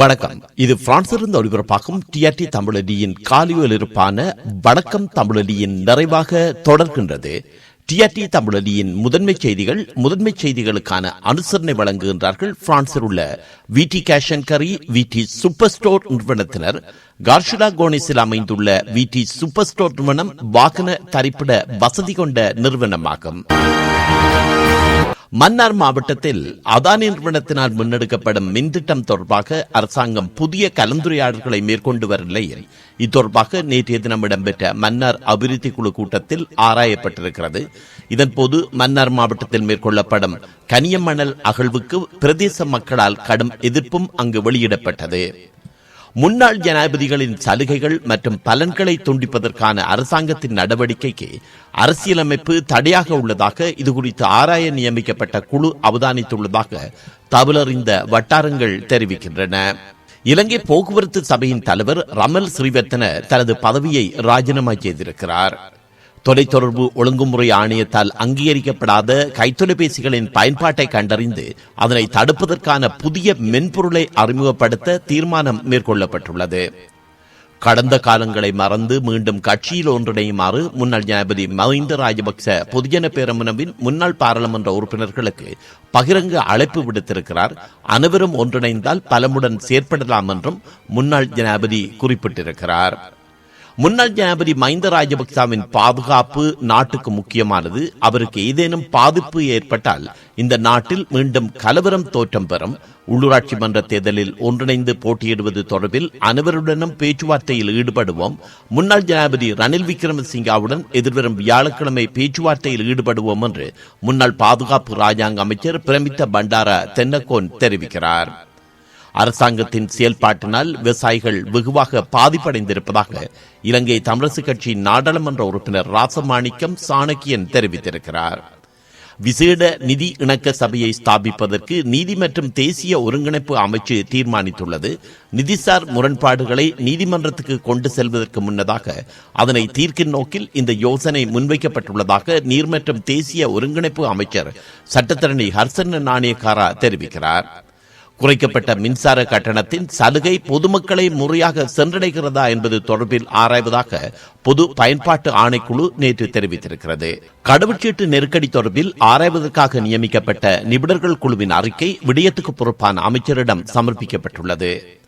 வணக்கம். இது பிரான்சிலிருந்து ஒளிபரப்பாகும் டிஆர்டி தமிழடியின் காலியல் இருப்பான வணக்கம் தமிழடியின் நிறைவாக தொடர்கின்றது. டிஆர்டி தமிழடியின் முதன்மை செய்திகள் முதன்மை செய்திகளுக்கான அனுசரணை வழங்குகின்றார்கள் பிரான்சில் உள்ள வி டி கேஷன் கரி விடி சூப்பர் ஸ்டோர் நிறுவனத்தினர். கார்ஷிலா கோனிஸில் அமைந்துள்ள வி டி சூப்பர் ஸ்டோர் நிறுவனம் வாகன தரிப்பிட வசதி கொண்ட நிறுவனமாகும். மன்னார் மாவட்டத்தில் அதானி நிறுவனத்தினால் முன்னெடுக்கப்படும் மின்திட்டம் தொடர்பாக அரசாங்கம் புதிய கலந்துரையாடல்களை மேற்கொண்டு வரும் நிலையில் இத்தொடர்பாக நேற்றைய தினம் இடம்பெற்ற மன்னார் அபிவிருத்தி குழு கூட்டத்தில் ஆராயப்பட்டிருக்கிறது. இதன்போது மன்னார் மாவட்டத்தில் மேற்கொள்ளப்படும் கனியமணல் அகழ்வுக்கு பிரதேச மக்களால் கடும் எதிர்ப்பும் அங்கு வெளியிடப்பட்டது. முன்னாள் ஜனாதிபதிகளின் சலுகைகள் மற்றும் பலன்களை துண்டிப்பதற்கான அரசாங்கத்தின் நடவடிக்கைக்கு அரசியலமைப்பு தடையாக உள்ளதாக இதுகுறித்து ஆராய நியமிக்கப்பட்ட குழு அவதானித்துள்ளதாக தவலறிந்த வட்டாரங்கள் தெரிவிக்கின்றன. இலங்கை போக்குவரத்து சபையின் தலைவர் ரமல் ஸ்ரீவர்த்தன தனது பதவியை ராஜினாமா செய்திருக்கிறார். தொலைத்தொடர்பு ஒழுங்குமுறை ஆணையத்தால் அங்கீகரிக்கப்படாத கைத்தொலைபேசிகளின் பயன்பாட்டை கண்டறிந்து அதனை தடுப்பதற்கான புதிய மென்பொருளை அறிமுகப்படுத்த தீர்மானம் மேற்கொள்ளப்பட்டுள்ளது. கடந்த காலங்களை மறந்து மீண்டும் கட்சியில் ஒன்றிணையுமாறு முன்னாள் ஜனாதிபதி மஹிந்த ராஜபக்ச பொதுஜன பேரமுனவின் முன்னாள் பாராளுமன்ற உறுப்பினர்களுக்கு பகிரங்க அழைப்பு விடுத்திருக்கிறார். அனைவரும் ஒன்றிணைந்தால் பலமுடன் செயற்படலாம் என்றும் முன்னாள் ஜனாதிபதி குறிப்பிட்டிருக்கிறார். முன்னாள் ஜனாதிபதி மஹிந்த ராஜபக்சாவின் பாதுகாப்பு நாட்டுக்கு முக்கியமானது. அவருக்கு ஏதேனும் பாதிப்பு ஏற்பட்டால் இந்த நாட்டில் மீண்டும் கலவரம் தோற்றம் பெறும். உள்ளூராட்சி மன்ற தேர்தலில் ஒன்றிணைந்து போட்டியிடுவது தொடர்பில் அனைவருடனும் பேச்சுவார்த்தையில் ஈடுபடுவோம். முன்னாள் ஜனாதிபதி ரணில் விக்ரமசிங்காவுடன் எதிர்வரும் வியாழக்கிழமை பேச்சுவார்த்தையில் ஈடுபடுவோம் என்று முன்னாள் பாதுகாப்பு ராஜாங்க அமைச்சர் பிரமித்த பண்டாரா தென்னகோன் தெரிவிக்கிறார். அரசாங்கத்தின் செயல்பாட்டினால் விவசாயிகள் வெகுவாக பாதிப்படைந்திருப்பதாக இலங்கை தமிழரசு கட்சியின் நாடாளுமன்ற உறுப்பினர் ராசமாணிக்கம் சாணக்கியன் தெரிவித்திருக்கிறார். விசேட நிதி இணக்க சபையை ஸ்தாபிப்பதற்கு நீதி மற்றும் தேசிய ஒருங்கிணைப்பு அமைச்சு தீர்மானித்துள்ளது. நிதிசார் முரண்பாடுகளை நீதிமன்றத்துக்கு கொண்டு செல்வதற்கு முன்னதாக அதனை தீர்க்கும் நோக்கில் இந்த யோசனை முன்வைக்கப்பட்டுள்ளதாக நீர் மற்றும் தேசிய ஒருங்கிணைப்பு அமைச்சர் சட்டத்தரணி ஹர்சன் நாணயக்காரா தெரிவிக்கிறார். குறைக்கப்பட்ட மின்சார கட்டணத்தின் சலுகை பொதுமக்களை முறையாக சென்றடைகிறதா என்பது தொடர்பில் ஆராய்வதாக பொது பயன்பாட்டு ஆணைக்குழு நேற்று தெரிவித்திருக்கிறது. கடவுச்சீட்டு நெருக்கடி தொடர்பில் ஆராய்வதற்காக நியமிக்கப்பட்ட நிபுணர்கள் குழுவின் அறிக்கை விடயத்துக்கு பொறுப்பான அமைச்சரிடம் சமர்ப்பிக்கப்பட்டுள்ளது.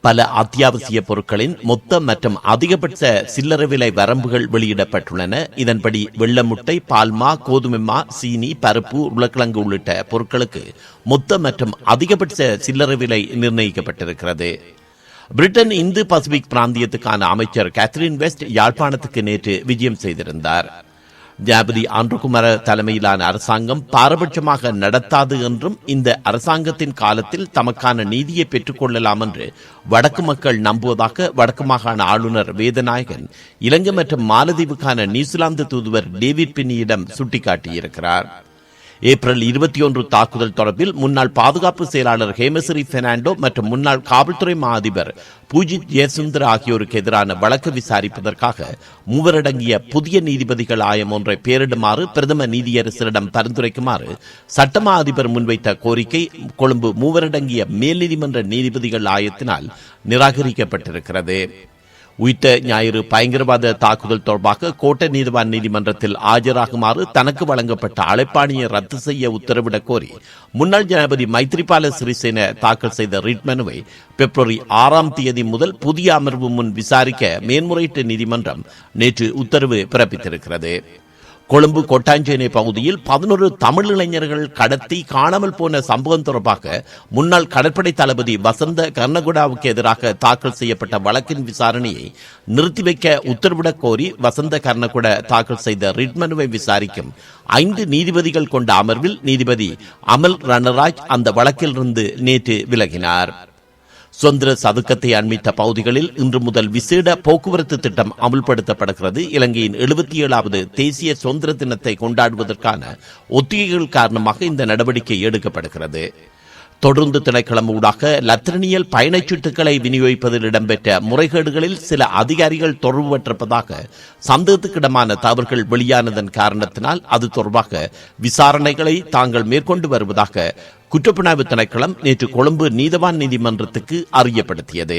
பல அத்தியாவசிய பொருட்களின் மொத்த மற்றும் அதிகபட்ச சில்லறை விலை வரம்புகள் வெளியிடப்பட்டுள்ளன. இதன்படி வெள்ள முட்டை பால்மா கோதுமைமா சீனி பருப்பு உருளைக்கிழங்கு உள்ளிட்ட பொருட்களுக்கு மொத்த மற்றும் அதிகபட்ச சில்லறை விலை நிர்ணயிக்கப்பட்டிருக்கிறது. பிரிட்டன் இந்து பசிபிக் பிராந்தியத்துக்கான அமைச்சர் கேத்ரின் வெஸ்ட் யாழ்ப்பாணத்துக்கு நேற்று விஜயம் செய்திருந்தார். ஜனாபதி ஆண்டுகுமார தலைமையிலான அரசாங்கம் பாரபட்சமாக நடத்தாது என்றும் இந்த அரசாங்கத்தின் காலத்தில் தமக்கான நீதியை பெற்றுக்கொள்ளலாம் என்று வடக்கு மக்கள் நம்புவதாக வடக்கு மாகாண ஆளுநர் வேதநாயகன் இலங்கை மற்றும் மாலத்தீவுக்கான நியூசிலாந்து தூதுவர் டேவிட் பின்னியிடம் சுட்டிக்காட்டியிருக்கிறார். ஏப்ரல் இருபத்தி ஒன்று தாக்குதல் தொடர்பில் முன்னாள் பாதுகாப்பு செயலாளர் ஹேமசிறி பெர்னாண்டோ மற்றும் முன்னாள் காவல்துறை மா அதிபர் பூஜித் ஜெயசுந்தர் ஆகியோருக்கு எதிரான வழக்கு விசாரிப்பதற்காக மூவரடங்கிய புதிய நீதிபதிகள் ஆயம் ஒன்றை பேரிடுமாறு பிரதம நீதியரசரிடம் பரிந்துரைக்குமாறு சட்டமா அதிபர் முன்வைத்த கோரிக்கை கொழும்பு மூவரடங்கிய மேல் நீதிமன்ற நீதிபதிகள் ஆயத்தினால் நிராகரிக்கப்பட்டிருக்கிறது. உயிர்த்த ஞாயிறு பயங்கரவாத தாக்குதல் தொடர்பாக கோட்டை நீதிவான் நீதிமன்றத்தில் ஆஜராகுமாறு தனக்கு வழங்கப்பட்ட அழைப்பாணியை ரத்து செய்ய உத்தரவிடக் கோரி முன்னாள் ஜனாதிபதி மைத்ரிபால சிறிசேன தாக்கல் செய்த ரிட் மனுவை பிப்ரவரி ஆறாம் தேதி முதல் புதிய அமர்வு முன் விசாரிக்க மேன்முறையீட்டு நீதிமன்றம் நேற்று உத்தரவு பிறப்பித்திருக்கிறது. கொழும்பு கொட்டாஞ்சேனை பகுதியில் பதினொரு தமிழ் இளைஞர்கள் கடத்தி காணாமல் போன சம்பவம் தொடர்பாக முன்னாள் கடற்படை தளபதி வசந்த கர்ணகுடாவுக்கு எதிராக தாக்கல் செய்யப்பட்ட வழக்கின் விசாரணையை நிறுத்தி வைக்க உத்தரவிடக் கோரி வசந்த கர்ணகுட தாக்கல் செய்த ரிட் மனுவை விசாரிக்கும் ஐந்து நீதிபதிகள் கொண்ட அமர்வில் நீதிபதி அமல் ரணராஜ் அந்த வழக்கிலிருந்து நேற்று விலகினார். சுதந்திர சதுக்கத்தை அண்மித்த பகுதிகளில் இன்று முதல் விசேட போக்குவரத்து திட்டம் அமுல்படுத்தப்படுகிறது. இலங்கையின் எழுபத்தி ஏழாவது தேசிய சுதந்திர தினத்தை கொண்டாடுவதற்கான ஒத்திகைகள் காரணமாக இந்த நடவடிக்கை எடுக்கப்படுகிறது. தொடர்ந்து திணைக்களம் ஊடாக லத்திரனியல் பயணச்சீட்டுகளை விநியோகிப்பதில் இடம்பெற்ற முறைகேடுகளில் சில அதிகாரிகள் தொடர்பு பெற்றிருப்பதாக சந்தேகத்துக்கிடமான தவறுகள் வெளியானதன் காரணத்தினால் அது தொடர்பாக விசாரணைகளை தாங்கள் மேற்கொண்டு வருவதாக குற்றப்புலனாய்வு திணைக்களம் நேற்று கொழும்பு நீதவான் நீதிமன்றத்துக்கு அறியப்படுத்தியது.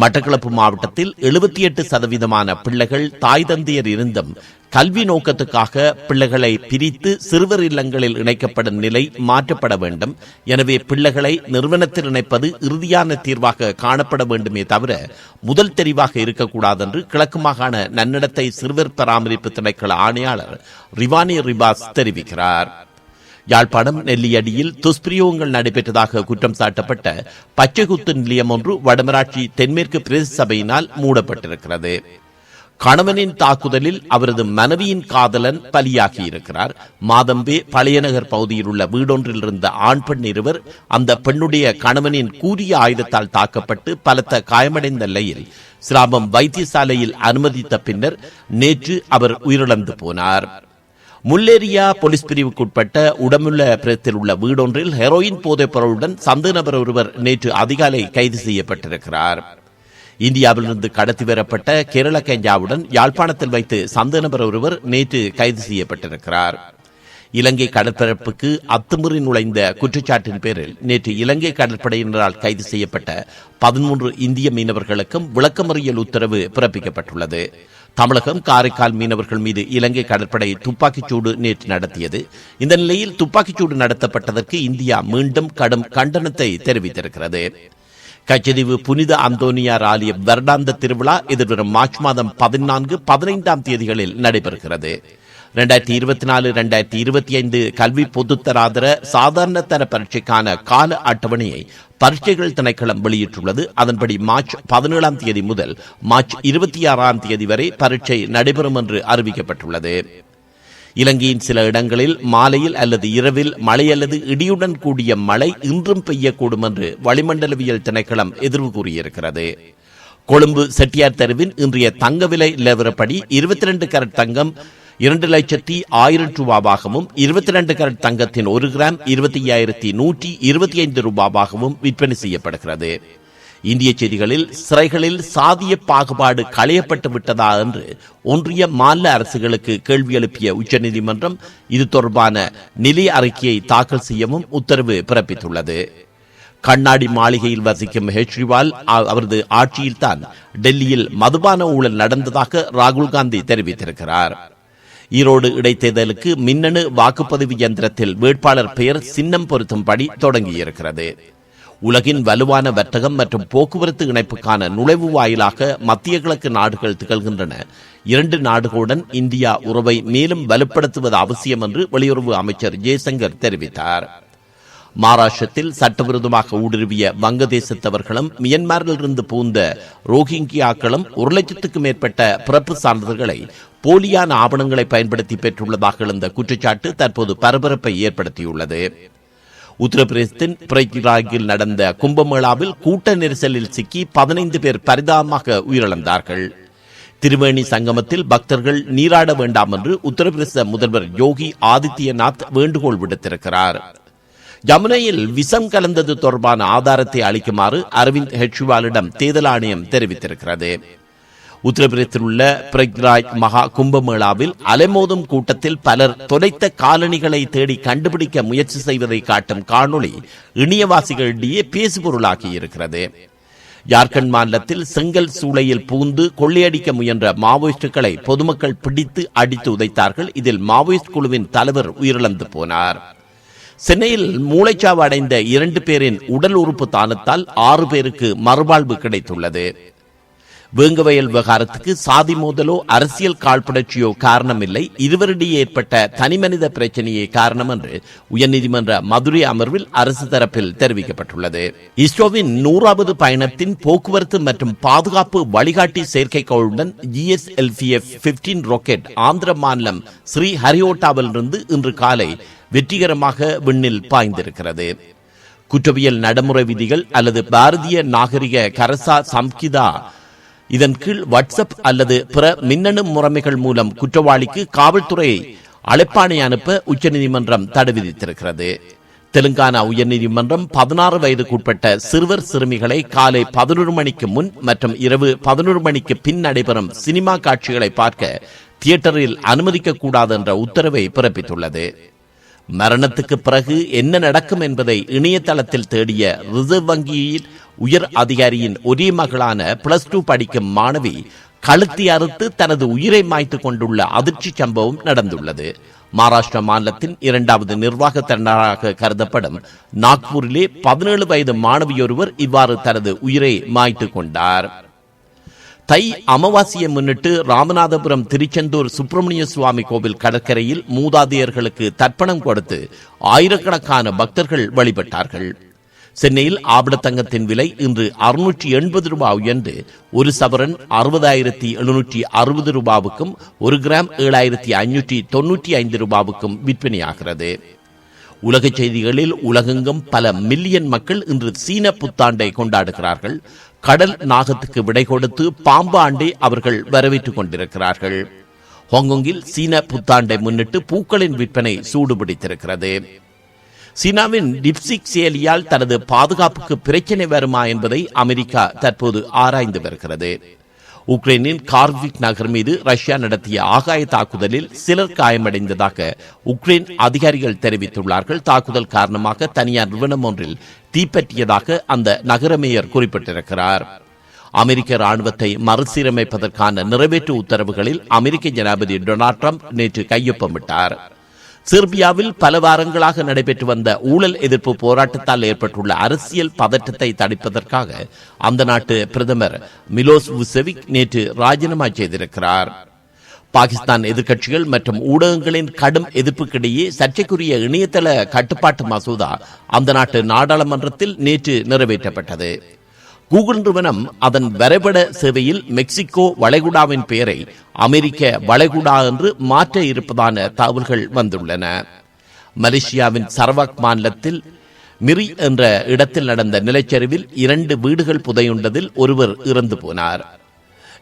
மட்டக்களப்பு மாவட்டத்தில் எழுபத்தி எட்டு சதவீதமான பிள்ளைகள் தாய் தந்தையர் இருந்தும் கல்வி நோக்கத்துக்காக பிள்ளைகளை பிரித்து சிறுவர் இல்லங்களில் இணைக்கப்படும் நிலை மாற்றப்பட வேண்டும். எனவே பிள்ளைகளை நிறுவனத்தில் இணைப்பது இறுதியான தீர்வாக காணப்பட வேண்டுமே தவிர முதல் தெரிவாக இருக்கக்கூடாது என்று கிழக்கு மாகாண நன்னடத்தை சிறுவர் பராமரிப்பு திணைக்கள ஆணையாளர் ரிவானி ரிபாஸ் தெரிவிக்கிறார். யாழ்ப்பாணம் நெல்லியடியில் துஷ்பிரயோகங்கள் நடைபெற்றதாக குற்றம் சாட்டப்பட்ட பச்சைகுத்து நிலையம் ஒன்று வடமராட்சி தென்மேற்கு பிரதேச சபையினால் மூடப்பட்டிருக்கிறது. கணவனின் தாக்குதலில் அவரது மனைவியின் காதலன் பலியாகி இருக்கிறார் மாதம்பே பழையநகர் பகுதியில் உள்ள வீடொன்றில் இருந்த ஆண் பெண் இருவர் அந்த பெண்ணுடைய கணவனின் கூரிய ஆயுதத்தால் தாக்கப்பட்டு பலத்த காயமடைந்த நிலையில் சிராமம் வைத்தியசாலையில் அனுமதித்த பின்னர் நேற்று அவர் உயிரிழந்து போனார். முல்லேரியா போலீஸ் பிரிவுக்குட்பட்ட உடமுள்ள பிரத்தில் உள்ள வீடொன்றில் ஹெரோயின் போதைப் பொருளுடன் சந்த நபர் ஒருவர் நேற்று அதிகாலை கைது செய்யப்பட்டிருக்கிறார். இந்தியாவிலிருந்து கடத்தி வரப்பட்ட கேரள கஞ்சாவுடன் யாழ்ப்பாணத்தில் வைத்து சந்த நபர் ஒருவர் நேற்று கைது செய்யப்பட்டிருக்கிறார். இலங்கை கடற்பரப்புக்கு அத்துமுறை நுழைந்த குற்றச்சாட்டின் பேரில் நேற்று இலங்கை கடற்படையினரால் கைது செய்யப்பட்ட பதிமூன்று இந்திய மீனவர்களுக்கும் விளக்கமறியல் உத்தரவு பிறப்பிக்கப்பட்டுள்ளது. தமிழகம் காரைக்கால் மீனவர்கள் மீது இலங்கை கடற்படை துப்பாக்கிச்சூடு நேற்று நடத்தியது. இந்த நிலையில் துப்பாக்கிச்சூடு நடத்தப்பட்டதற்கு இந்தியா மீண்டும் கடும் கண்டனத்தை தெரிவித்திருக்கிறது. கச்சதீவு புனித அந்தோனியார் ஆலய வருடாந்த திருவிழா எதிர்வரும் மார்ச் மாதம் பதினான்கு பதினைந்தாம் தேதிகளில் நடைபெறுகிறது. ரெண்டாயிரத்தி இருபத்தி நாலு ரெண்டாயிரத்தி இருபத்தி ஐந்து கல்வி பொதுத்தராதர சாதாரண தர பரீட்சைக்கான கால அட்டவணையை பரீட்சைகள் திணைக்களம் வெளியிட்டுள்ளது. அதன்படி மார்ச் பதினேழாம் தேதி முதல் மார்ச் இருபத்தி ஆறாம் தேதி வரை பரீட்சை நடைபெறும் என்று அறிவிக்கப்பட்டுள்ளது. இலங்கையின் சில இடங்களில் மாலையில் அல்லது இரவில் மழை அல்லது இடியுடன் கூடிய மழை இன்றும் பெய்யக்கூடும் என்று வளிமண்டலவியல் திணைக்களம் எதிர்வு கூறியிருக்கிறது. கொழும்பு செட்டியார் தெருவின் இன்றைய தங்க விலை நிலவரப்படி இருபத்தி ரெண்டு கரட் தங்கம் இரண்டு லட்சத்தி ஆயிரம் ரூபாவாகவும் இருபத்தி ரெண்டு கரட் தங்கத்தின் ஒரு கிராம் இருபத்தி ஐயாயிரத்தி நூற்றி இருபத்தி ஐந்து ரூபாவாகவும் விற்பனை செய்யப்படுகிறது. இந்திய செய்திகளில் சிறைகளில் சாதிய பாகுபாடு களையப்பட்டு விட்டதா என்று ஒன்றிய மாநில அரசுகளுக்கு கேள்வி எழுப்பிய உச்சநீதிமன்றம் இது தொடர்பான நிலை அறிக்கையை தாக்கல் செய்யவும் உத்தரவு பிறப்பித்துள்ளது. கண்ணாடி மாளிகையில் வசிக்கும் கெஜ்ரிவால் அவரது ஆட்சியில்தான் டெல்லியில் மதுபான ஊழல் நடந்ததாக ராகுல் காந்தி தெரிவித்திருக்கிறார். ஈரோடு இடைத்தேர்தலுக்கு மின்னணு வாக்குப்பதிவு இயந்திரத்தில் வேட்பாளர் பெயர் சின்னம் பொருத்தும்படி தொடங்கியிருக்கிறது. உலகின் வலுவான வர்த்தகம் மற்றும் போக்குவரத்து இணைப்புக்கான நுழைவு வாயிலாக மத்திய கிழக்கு நாடுகள் திகழ்கின்றன. இரண்டு நாடுகளுடன் இந்தியா உறவை மேலும் வலுப்படுத்துவது அவசியம் என்று வெளியுறவு அமைச்சர் ஜெய்சங்கர் தெரிவித்தார். மகாராஷ்டிரத்தில் சட்டவிரோதமாக ஊடுருவிய வங்கதேசத்தவர்களும் மியன்மாரிலிருந்து பூந்த ரோஹிங்கியாக்களும் ஒரு லட்சத்துக்கும் மேற்பட்ட பிறப்பு சான்றிதழ்களை போலியான ஆவணங்களை பயன்படுத்தி பெற்றுள்ளதாக எழுந்த குற்றச்சாட்டு தற்போது பரபரப்பை ஏற்படுத்தியுள்ளது. உத்தரப்பிரதேசத்தின் பிரயாகில் நடந்த கும்பமேளாவில் கூட்ட நெரிசலில் சிக்கி பதினைந்து பேர் பரிதாபமாக உயிரிழந்தார்கள். திருவேணி சங்கமத்தில் பக்தர்கள் நீராட வேண்டாம் என்று உத்தரப்பிரதேச முதல்வர் யோகி ஆதித்யநாத் வேண்டுகோள் விடுத்திருக்கிறார். யமுனையில் விஷம் கலந்தது தொடர்பான ஆதாரத்தை அளிக்குமாறு அரவிந்த் ஹெச்வாலிடம் தேர்தல் ஆணையம் தெரிவித்திருக்கிறது. உத்தரப்பிரதேசத்தில் உள்ள பிரக்ராஜ் மகா கும்பமேளாவில் அலைமோதும் கூட்டத்தில் பலர் தொலைத்த காலணிகளை தேடி கண்டுபிடிக்க முயற்சி செய்வதை காட்டும் காணொளி இணையவாசிகளிடையே பேசுபொருளாகி இருக்கிறது ஜார்க்கண்ட் மாநிலத்தில் செங்கல் சூளையில் பூந்து கொள்ளையடிக்க முயன்ற மாவோயிஸ்டுகளை பொதுமக்கள் பிடித்து அடித்து உதைத்தார்கள். இதில் மாவோயிஸ்ட் குழுவின் தலைவர் உயிரிழந்து போனார். சென்னையில் மூளைச்சாவு அடைந்த இரண்டு பேரின் உடல் உறுப்பு தானத்தால் ஆறு பேருக்கு மறுவாழ்வு கிடைத்துள்ளது. வேங்கவயல் விவகாரத்துக்கு சாதி மோதலோ அரசியல் காழ்ப்புணர்ச்சியோ காரணமில்லை. இருவரிடையே ஏற்பட்ட தனிமனித பிரச்சனையே காரணம் என்று உயர்நீதிமன்ற மதுரை அமர்வில் அரசு தரப்பில் தெரிவிக்கப்பட்டுள்ளது. இஸ்ரோவின் நூறாவது பயணத்தின் போக்குவரத்து மற்றும் பாதுகாப்பு வழிகாட்டி செயற்கைக்கோளுடன் GSLV F fifteen rocket Andhra மாநிலம் ஸ்ரீ ஹரியோட்டாவிலிருந்து இன்று காலை வெற்றிகரமாக விண்ணில் பாய்ந்திருக்கிறது. குற்றவியல் நடைமுறை விதிகள் அல்லது பாரதிய நாகரிக கரசா சம்கிதா இதன் கீழ் வாட்ஸ்அப் அல்லது பிற மின்னணு முறைமைகள் மூலம் குற்றவாளிக்கு காவல்துறையை அழைப்பாணை அனுப்ப உச்சநீதிமன்றம் தடை விதித்திருக்கிறது. தெலுங்கானா உயர்நீதிமன்றம் பதினாறு வயதுக்குட்பட்ட சிறுவர் சிறுமிகளை காலை பதினொரு மணிக்கு முன் மற்றும் இரவு பதினொரு மணிக்கு பின் நடைபெறும் சினிமா காட்சிகளை பார்க்க தியேட்டரில் அனுமதிக்க கூடாது என்ற உத்தரவை பிறப்பித்துள்ளது. மரணத்துக்கு பிறகு என்ன நடக்கும் என்பதை இணையதளத்தில் தேடிய ரிசர்வ் வங்கியில் உயர் அதிகாரியின் ஒரே மகளான பிளஸ் டூ படிக்கும் மாணவி கழுத்தி அறுத்து தனது உயிரை மாய்த்து கொண்டுள்ள அதிர்ச்சி சம்பவம் நடந்துள்ளது. மகாராஷ்டிரா மாநிலத்தின் இரண்டாவது நிர்வாக தலைநகராக கருதப்படும் நாக்பூரிலே பதினேழு வயது மாணவியொருவர் இவ்வாறு தனது உயிரை மாய்த்து கொண்டார். தை அமாவாசையை முன்னிட்டு ராமநாதபுரம் திருச்செந்தூர் சுப்பிரமணிய சுவாமி கோவில் கடற்கரையில் மூதாதையர்களுக்கு தர்ப்பணம் கொடுத்து ஆயிரக்கணக்கான பக்தர்கள் வழிபட்டார்கள். சென்னையில் ஆபடத்தங்கத்தின் விலை இன்று அறுநூற்றி எண்பது ரூபாய் உயர்ந்து ஒரு சவரன் அறுபதாயிரத்தி எழுநூற்றி அறுபது ரூபாவுக்கும் ஒரு கிராம் ஏழாயிரத்தி ஐநூற்றி தொன்னூற்றி ஐந்து ரூபாவுக்கும் விற்பனையாகிறது. உலக செய்திகளில் உலகெங்கும் பல மில்லியன் மக்கள் இன்று சீன புத்தாண்டை கொண்டாடுகிறார்கள். கடல் நாகத்துக்கு விடை கொடுத்து பாம்பாண்டை அவர்கள் வரவேற்றுக் கொண்டிருக்கிறார்கள். ஹாங்காங்கில் சீன புத்தாண்டை முன்னிட்டு பூக்களின் விற்பனை சூடுபிடித்திருக்கிறது. சீனாவின் டிப்சிக் செயலியால் தனது பாதுகாப்புக்கு பிரச்சனை வருமா என்பதை அமெரிக்கா தற்போது ஆராய்ந்து வருகிறது. உக்ரைனின் கார்விக் நகர் மீது ரஷ்யா நடத்திய ஆகாய தாக்குதலில் சிலர் காயமடைந்ததாக உக்ரைன் அதிகாரிகள் தெரிவித்துள்ளார்கள். தாக்குதல் காரணமாக தனியார் நிறுவனம் ஒன்றில் தீப்பற்றியதாக அந்த நகர மேயர் குறிப்பிட்டிருக்கிறார். அமெரிக்க ராணுவத்தை மறுசீரமைப்பதற்கான நிறைவேற்று உத்தரவுகளில் அமெரிக்க ஜனாதிபதி டொனால்ட் ட்ரம்ப் நேற்று கையொப்பமிட்டார். செர்பியாவில் பல வாரங்களாக நடைபெற்று வந்த ஊழல் எதிர்ப்பு போராட்டத்தால் ஏற்பட்டுள்ள அரசியல் பதற்றத்தை தடுப்பதற்காக அந்த நாட்டு பிரதமர் மிலோஸ் உசெவிக் நேற்று ராஜினாமா செய்திருக்கிறார். பாகிஸ்தான் எதிர்க்கட்சிகள் மற்றும் ஊடகங்களின் கடும் எதிர்ப்புக்கிடையே சர்ச்சைக்குரிய இணையதள கட்டுப்பாட்டு மசோதா அந்த நாட்டு நாடாளுமன்றத்தில் நேற்று நிறைவேற்றப்பட்டது. கூகுள் நிறுவனம் அதன் வரைபட சேவையில் மெக்சிகோ வளைகுடாவின் பெயரை அமெரிக்க வளைகுடா என்று மாற்ற இருப்பதான தகவல்கள் வந்துள்ளன. மலேசியாவின் சரவாக் மாநிலத்தில் மிரி என்ற இடத்தில் நடந்த நிலச்சரிவில் இரண்டு வீடுகள் புதையுண்டதில் ஒருவர் இறந்து போனார்.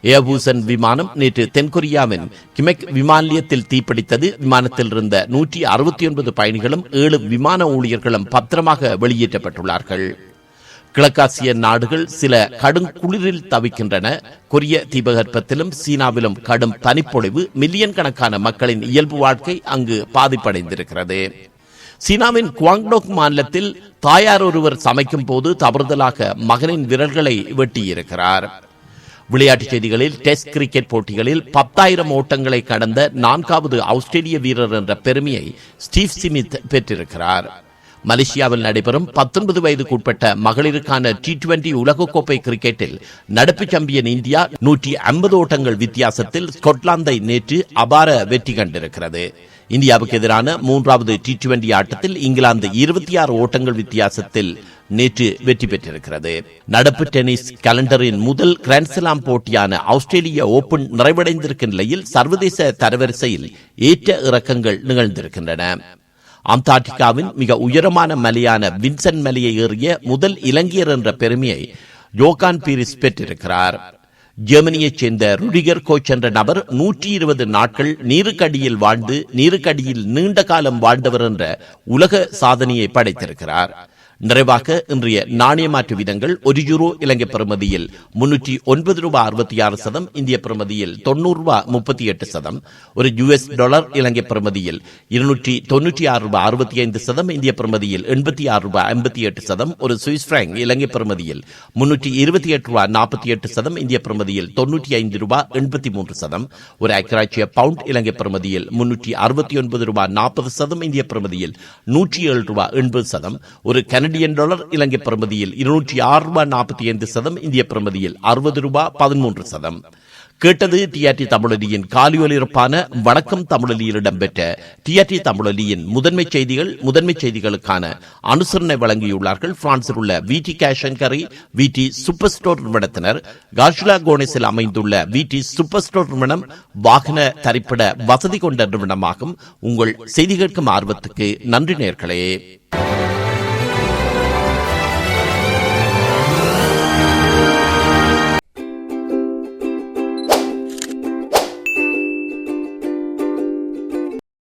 ஏபூசன் விமானம் நேற்று தென்கொரியாவின் கிமெக் விமான நிலையத்தில் தீப்பிடித்தது. விமானத்தில் இருந்த நூற்றி அறுபத்தி ஒன்பது பயணிகளும் ஏழு விமான ஊழியர்களும் பத்திரமாக வெளியேற்றப்பட்டுள்ளார்கள். கிழக்காசிய நாடுகள் சில கடும் குளிரில் தவிக்கின்றன. கொரிய தீபகற்பத்திலும் சீனாவிலும் கடும் பனிப்பொழிவு மில்லியன் கணக்கான மக்களின் இயல்பு வாழ்க்கை அங்கு பாதிப்படைந்திருக்கிறது. சீனாவின் குவாங்டோக் மாநிலத்தில் தாயார் ஒருவர் சமைக்கும் போது தவறுதலாக மகனின் விரல்களை வெட்டியிருக்கிறார். விளையாட்டுச் செய்திகளில் டெஸ்ட் கிரிக்கெட் போட்டிகளில் பத்தாயிரம் ஓட்டங்களை கடந்த நான்காவது ஆஸ்திரேலிய வீரர் என்ற பெருமையை ஸ்டீவ் சிமித் பெற்றிருக்கிறார். மலேசியாவில் நடைபெறும் பத்தொன்பது வயதுக்குட்பட்ட மகளிருக்கான டி டுவெண்டி உலகக்கோப்பை கிரிக்கெட்டில் நடப்பு சாம்பியன் இந்தியா நூற்றி ஐம்பது ஓட்டங்கள் வித்தியாசத்தில் ஸ்கொட்லாந்தை நேற்று அபார வெற்றி கண்டிருக்கிறது. இந்தியாவுக்கு எதிரான மூன்றாவது டி டுவெண்டி ஆட்டத்தில் இங்கிலாந்து இருபத்தி ஆறு ஓட்டங்கள் வித்தியாசத்தில் நேற்று வெற்றி பெற்றிருக்கிறது. நடப்பு டென்னிஸ் கலண்டரின் முதல் கிராண்ட்ஸ்லாம் போட்டியான ஆஸ்திரேலிய ஓபன் நிறைவடைந்திருக்கும் நிலையில் சர்வதேச தரவரிசையில் ஏற்ற இறக்கங்கள் நிகழ்ந்திருக்கின்றன. அண்டார்டிகாவின் மிக உயரமான மலையான வின்சன் மலையை ஏறிய முதல் இலங்கையர் என்ற பெருமையை யோகான் பீரிஸ் பெற்றிருக்கிறார். ஜெர்மனியைச் சேர்ந்த ருடிகர் கோச் என்ற நபர் நூற்றி இருபது நாட்கள் நீருக்கடியில் வாழ்ந்து நீருக்கடியில் நீண்ட காலம் வாழ்ந்தவர் என்ற உலக சாதனையை படைத்திருக்கிறார். நிறைவாக இன்றைய நாணய மாற்று விதங்கள் ஒரு யூரோ இலங்கை பெறுமதியில் முன்னூற்றி ஒன்பது ரூபாய் அறுபத்தி ஆறு சதம் இந்திய பெறுமதியில் தொண்ணூறு ரூபாய் முப்பத்தி எட்டு சதம் ஒரு யுஎஸ் டாலர் இலங்கை பெறுமதியில் இருநூற்றி தொன்னூற்றி ஆறு ரூபாய் அறுபத்தி ஐந்து சதம் இந்திய பெறுமதியில் எண்பத்தி ஆறு ரூபாய் ஐம்பத்தி எட்டு சதம் ஒரு சுவிஸ் பிராங்க் இலங்கை பெறுமதியில் முன்னூற்றி இருபத்தி எட்டு ரூபாய் நாற்பத்தி எட்டு சதம் இந்திய பெறுமதியில் தொன்னூற்றி ஐந்து ரூபாய் எண்பத்தி மூன்று சதம் ஒரு ஐக்கிராட்சிய பவுண்ட் இலங்கை பெறுமதியில் முன்னூற்றி அறுபத்தி ஒன்பது ரூபாய் நாற்பது சதம் இந்திய பெறுமதியில் நூற்றி ஏழு ரூபாய் எண்பது சதம் ஒரு கனடியன் டாலர் இலங்கை பிரமதியில் இருநூற்றி ஆறு ரூபாய் நாற்பத்தி ஐந்து சதம் இந்திய பிரமதியில் அறுபது ரூபாய் பதிமூன்று சதம். கேட்டது டிஆர்டி தமிழொலியின் காலியொலிருப்பான வணக்கம் தமிழொலியில் இடம்பெற்ற டிஆர்டி தமிழொலியின் முதன்மை செய்திகள் முதன்மை செய்திகளுக்கான அனுசரணை வழங்கியுள்ளார்கள். பிரான்சில் உள்ள வி டி கேஷங்கரி வி டி சூப்பர் ஸ்டோர் நிறுவனத்தினர். கார்ஷுலா கோனேஸில் அமைந்துள்ள வி டி சூப்பர் ஸ்டோர் நிறுவனம் வாகன தரிப்பிட வசதி கொண்ட நிறுவனமாகும். உங்கள் செய்தி கேட்கும் ஆர்வத்துக்கு நன்றி நேர்களே.